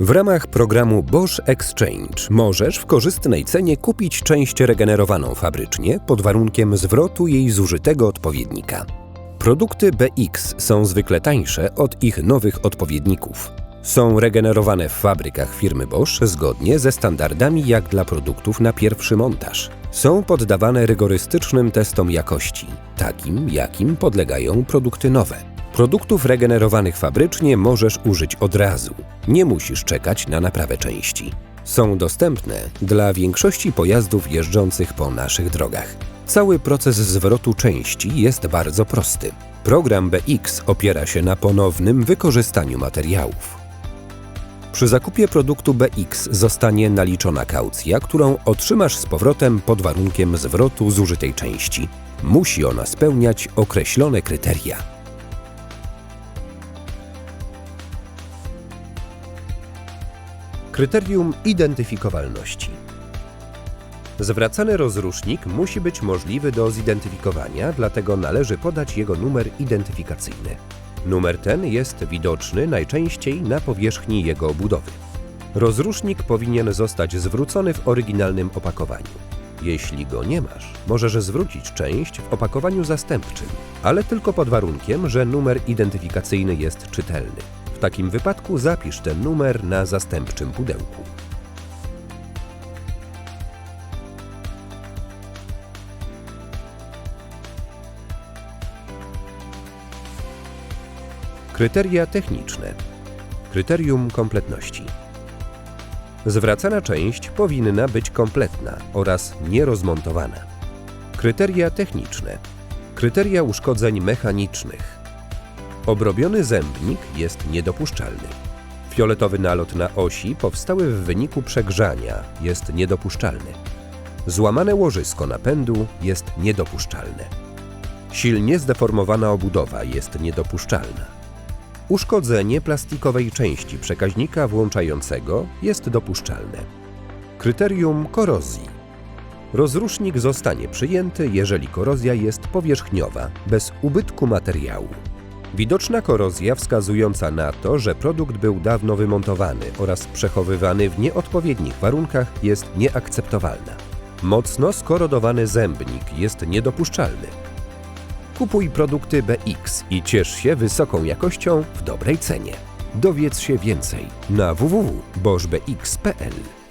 W ramach programu Bosch Exchange możesz w korzystnej cenie kupić część regenerowaną fabrycznie pod warunkiem zwrotu jej zużytego odpowiednika. Produkty BX są zwykle tańsze od ich nowych odpowiedników. Są regenerowane w fabrykach firmy Bosch zgodnie ze standardami jak dla produktów na pierwszy montaż. Są poddawane rygorystycznym testom jakości, takim jakim podlegają produkty nowe. Produktów regenerowanych fabrycznie możesz użyć od razu. Nie musisz czekać na naprawę części. Są dostępne dla większości pojazdów jeżdżących po naszych drogach. Cały proces zwrotu części jest bardzo prosty. Program BX opiera się na ponownym wykorzystaniu materiałów. Przy zakupie produktu BX zostanie naliczona kaucja, którą otrzymasz z powrotem pod warunkiem zwrotu zużytej części. Musi ona spełniać określone kryteria. Kryterium identyfikowalności. Zwracany rozrusznik musi być możliwy do zidentyfikowania, dlatego należy podać jego numer identyfikacyjny. Numer ten jest widoczny najczęściej na powierzchni jego obudowy. Rozrusznik powinien zostać zwrócony w oryginalnym opakowaniu. Jeśli go nie masz, możesz zwrócić część w opakowaniu zastępczym, ale tylko pod warunkiem, że numer identyfikacyjny jest czytelny. Takim wypadku zapisz ten numer na zastępczym pudełku. Kryteria techniczne. Kryterium kompletności. Zwracana część powinna być kompletna oraz nierozmontowana. Kryteria techniczne. Kryteria uszkodzeń mechanicznych. Obrobiony zębnik jest niedopuszczalny. Fioletowy nalot na osi powstały w wyniku przegrzania jest niedopuszczalny. Złamane łożysko napędu jest niedopuszczalne. Silnie zdeformowana obudowa jest niedopuszczalna. Uszkodzenie plastikowej części przekaźnika włączającego jest dopuszczalne. Kryterium korozji. Rozrusznik zostanie przyjęty, jeżeli korozja jest powierzchniowa, bez ubytku materiału. Widoczna korozja wskazująca na to, że produkt był dawno wymontowany oraz przechowywany w nieodpowiednich warunkach jest nieakceptowalna. Mocno skorodowany zębnik jest niedopuszczalny. Kupuj produkty BX i ciesz się wysoką jakością w dobrej cenie. Dowiedz się więcej na www.bożbx.pl